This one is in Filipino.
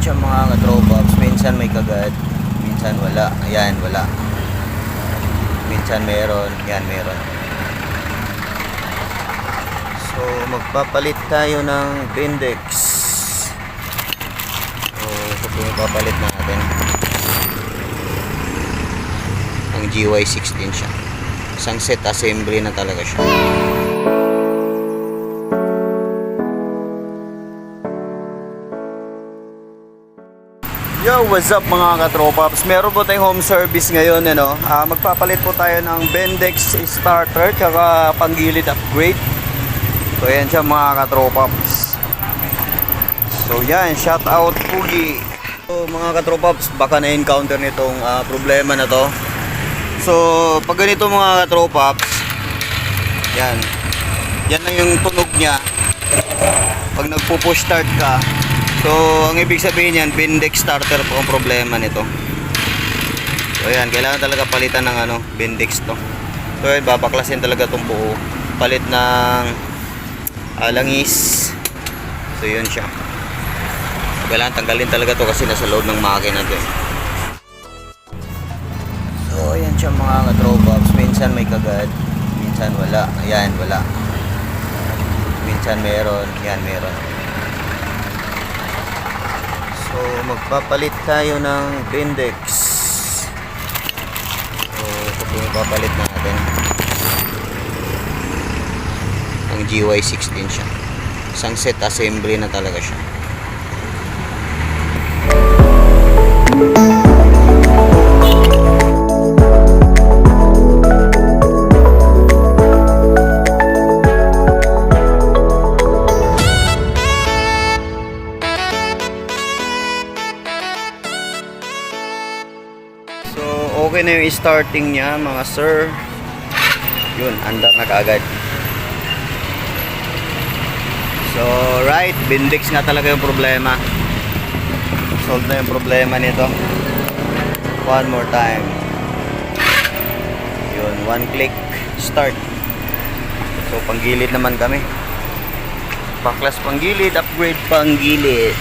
siya mga katropaps. Minsan may kagad. Minsan wala. Ayan, wala. Minsan meron. Yan, meron. So, magpapalit tayo ng Bindex. So, ito po papalit natin. Ang GY16 siya. Isang set assembly na talaga siya. Yo, what's up mga katropaps? Meron po tayong home service ngayon, ano? Ah, magpapalit po tayo ng Bendex starter tsaka panggilid upgrade. So, yan siya mga katropaps. So, yan. Shout out Pugi. So, mga katropaps, baka na-encounter nitong ah, problema na to. So, pag ganito mga katropaps, yan. Yan na yung tunog niya. Pag nagpo-push start ka, So, ang ibig sabihin yan, Bindex starter po ang problema nito. So, ayan, kailangan talaga palitan ng ano, Bindex to. So, ayan, babaklasin talaga itong buo. Palit ng alangis. So, yun siya. Kailangan tanggalin talaga to kasi nasa load ng makina to. eh. So, ayan siya mga katropaps. Minsan may kagad, minsan wala. Ayan, wala. Minsan meron, yan meron. So, magpapalit tayo ng Bindex. So, ito po yung papalit natin. Ang GY16 siya. Isang set assembly na talaga siya. So, okay na yung starting niya, mga sir. Yun, andar na kaagad. So, right, Bindex nga talaga yung problema. Solve na yung problema nito. One more time. Yun, one click, start. So, panggilid naman kami. Baklas panggilid, upgrade panggilid.